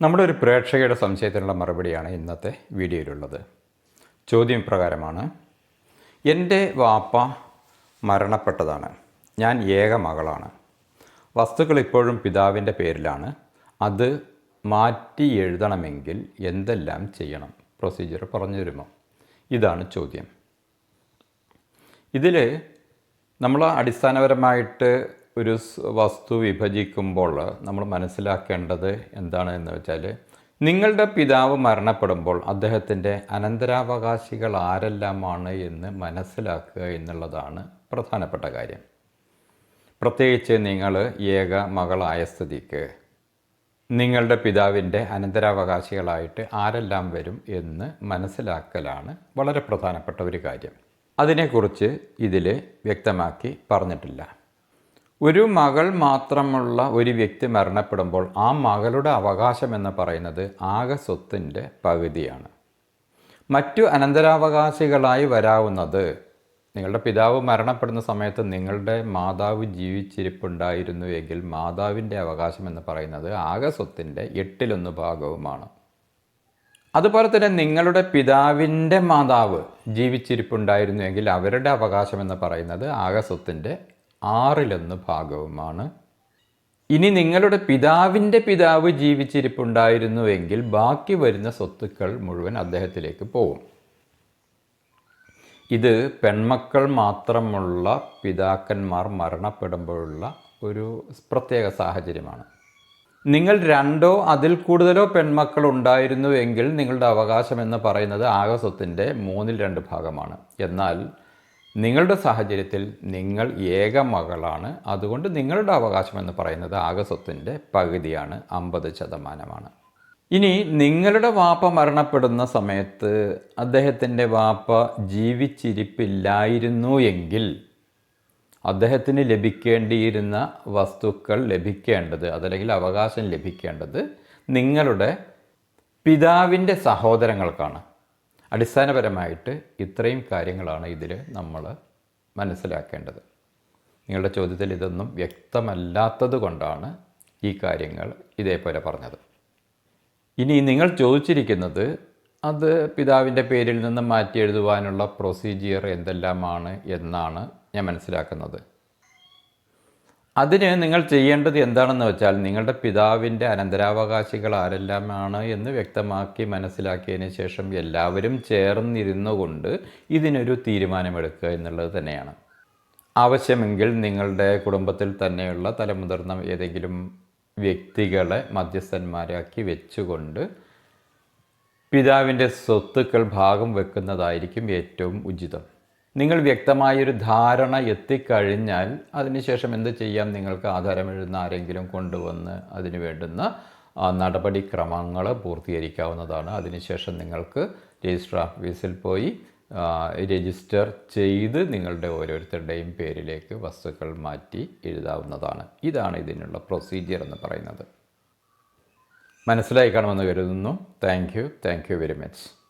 നമ്മുടെ ഒരു പ്രേക്ഷകയുടെ സംശയത്തിനുള്ള മറുപടിയാണ് ഇന്നത്തെ വീഡിയോയിലുള്ളത്. ചോദ്യം ഇപ്രകാരമാണ് എന്റെ വാപ്പ മരണപ്പെട്ടതാണ്. ഞാൻ ഏക മകളാണ്. വസ്തുക്കൾ ഇപ്പോഴും പിതാവിന്റെ പേരിലാണ്. അത് മാറ്റി എഴുതണമെങ്കിൽ എന്തെല്ലാം ചെയ്യണം? പ്രൊസീജിയർ പറഞ്ഞു തരുമോ? ഇതാണ് ചോദ്യം. ഇതിൽ നമ്മൾ അടിസ്ഥാനപരമായിട്ട് ഒരു വസ്തു വിഭജിക്കുമ്പോൾ നമ്മൾ മനസ്സിലാക്കേണ്ടത് എന്താണ് എന്ന് വെച്ചാൽ നിങ്ങളുടെ പിതാവ് മരണപ്പെടുമ്പോൾ അദ്ദേഹത്തിന്റെ അനന്തരാവകാശികൾ ആരെല്ലാമാണ് എന്ന് മനസ്സിലാക്കുക എന്നുള്ളതാണ് പ്രധാനപ്പെട്ട കാര്യം. പ്രത്യേകിച്ച് നിങ്ങൾ ഏക മകളായ സ്ഥിതിക്ക് നിങ്ങളുടെ പിതാവിന്റെ അനന്തരാവകാശികളായിട്ട് ആരെല്ലാം വരും എന്ന് മനസ്സിലാക്കലാണ് വളരെ പ്രധാനപ്പെട്ട ഒരു കാര്യം. അതിനെക്കുറിച്ച് ഇതിൽ വ്യക്തമാക്കി പറഞ്ഞിട്ടില്ല. ഒരു മകൾ മാത്രമുള്ള ഒരു വ്യക്തി മരണപ്പെടുമ്പോൾ ആ മകളുടെ അവകാശം എന്ന് പറയുന്നത് ആകെ സ്വത്തിന്റെ പകുതിയാണ്. മറ്റു അനന്തരാവകാശികളായി വരാവുന്നത് നിങ്ങളുടെ പിതാവ് മരണപ്പെടുന്ന സമയത്ത് നിങ്ങളുടെ മാതാവ് ജീവിച്ചിരിപ്പുണ്ടായിരുന്നു എങ്കിൽ മാതാവിന്റെ അവകാശം എന്ന് പറയുന്നത് ആകെ സ്വത്തിന്റെ എട്ടിലൊന്ന് ഭാഗവുമാണ്. അതുപോലെ തന്നെ നിങ്ങളുടെ പിതാവിന്റെ മാതാവ് ജീവിച്ചിരിപ്പുണ്ടായിരുന്നു എങ്കിൽ അവരുടെ അവകാശം എന്ന് പറയുന്നത് ആകെ സ്വത്തിന്റെ ആറിലൊന്ന് ഭാഗവുമാണ്. ഇനി നിങ്ങളുടെ പിതാവിന്റെ പിതാവ് ജീവിച്ചിരിപ്പുണ്ടായിരുന്നുവെങ്കിൽ ബാക്കി വരുന്ന സ്വത്തുക്കൾ മുഴുവൻ അദ്ദേഹത്തിലേക്ക് പോകും ഇത് പെൺമക്കൾ മാത്രമുള്ള പിതാക്കന്മാർ മരണപ്പെടുമ്പോഴുള്ള ഒരു പ്രത്യേക സാഹചര്യമാണ്. നിങ്ങൾ രണ്ടോ അതിൽ കൂടുതലോ പെൺമക്കൾ ഉണ്ടായിരുന്നുവെങ്കിൽ നിങ്ങളുടെ അവകാശം എന്ന് പറയുന്നത് ആകെ സ്വത്തിന്റെ മൂന്നിൽ രണ്ട് ഭാഗമാണ്. എന്നാൽ നിങ്ങളുടെ സാഹചര്യത്തിൽ നിങ്ങൾ ഏക മകളാണ്. അതുകൊണ്ട് നിങ്ങളുടെ അവകാശം എന്ന് പറയുന്നത് ആകസ്വത്തിന്റെ പകുതിയാണ് അമ്പത് ശതമാനമാണ്. ഇനി നിങ്ങളുടെ വാപ്പ മരണപ്പെടുന്ന സമയത്ത് അദ്ദേഹത്തിന്റെ വാപ്പ ജീവിച്ചിരിപ്പില്ലായിരുന്നു എങ്കിൽ അദ്ദേഹത്തിന് ലഭിക്കേണ്ടിയിരുന്ന വസ്തുക്കൾ ലഭിക്കേണ്ടത് അതല്ലെങ്കിൽ അവകാശം ലഭിക്കേണ്ടത് നിങ്ങളുടെ പിതാവിന്റെ സഹോദരങ്ങൾക്കാണ്. അടിസ്ഥാനപരമായിട്ട് ഇത്രയും കാര്യങ്ങളാണ് ഇതിൽ നമ്മൾ മനസ്സിലാക്കേണ്ടത്. നിങ്ങളുടെ ചോദ്യത്തിൽ ഇതൊന്നും വ്യക്തമല്ലാത്തത് കൊണ്ടാണ് ഈ കാര്യങ്ങൾ ഇതേപോലെ പറഞ്ഞത്. ഇനി നിങ്ങൾ ചോദിച്ചിരിക്കുന്നത് അത് പിതാവിന്റെ പേരിൽ നിന്ന് മാറ്റി എഴുതുവാനുള്ള പ്രൊസീജിയർ എന്തെല്ലാമാണ് എന്നാണ് ഞാൻ മനസ്സിലാക്കുന്നത്. അതിന് നിങ്ങൾ ചെയ്യേണ്ടത് എന്താണെന്ന് വെച്ചാൽ നിങ്ങളുടെ പിതാവിന്റെ അനന്തരാവകാശികൾ ആരെല്ലാമാണ് എന്ന് വ്യക്തമാക്കി മനസ്സിലാക്കിയതിന് ശേഷം എല്ലാവരും ചേർന്നിരുന്നു കൊണ്ട് ഇതിനൊരു തീരുമാനമെടുക്കുക എന്നുള്ളത് തന്നെയാണ്. ആവശ്യമെങ്കിൽ നിങ്ങളുടെ കുടുംബത്തിൽ തന്നെയുള്ള തലമുതിർന്ന ഏതെങ്കിലും വ്യക്തികളെ മധ്യസ്ഥന്മാരാക്കി വെച്ചുകൊണ്ട് പിതാവിന്റെ സ്വത്തുക്കൾ ഭാഗം വെക്കുന്നതായിരിക്കും ഏറ്റവും ഉചിതം. നിങ്ങൾ വ്യക്തമായൊരു ധാരണ എത്തിക്കഴിഞ്ഞാൽ അതിനുശേഷം എന്ത് ചെയ്യാം? നിങ്ങൾക്ക് ആധാരം എഴുതുന്ന ആരെങ്കിലും കൊണ്ടുവന്ന് അതിന് വേണ്ടുന്ന നടപടിക്രമങ്ങൾ പൂർത്തീകരിക്കാവുന്നതാണ്. അതിനുശേഷം നിങ്ങൾക്ക് രജിസ്റ്റർ ഓഫീസിൽ പോയി രജിസ്റ്റർ ചെയ്ത് നിങ്ങളുടെ ഓരോരുത്തരുടെയും പേരിലേക്ക് വസ്തുക്കൾ മാറ്റി എഴുതാവുന്നതാണ്. ഇതാണ് ഇതിനുള്ള പ്രൊസീജിയർ എന്ന് പറയുന്നത്. മനസ്സിലായി കാണുമെന്ന് കരുതുന്നു. Thank you. Thank you very much.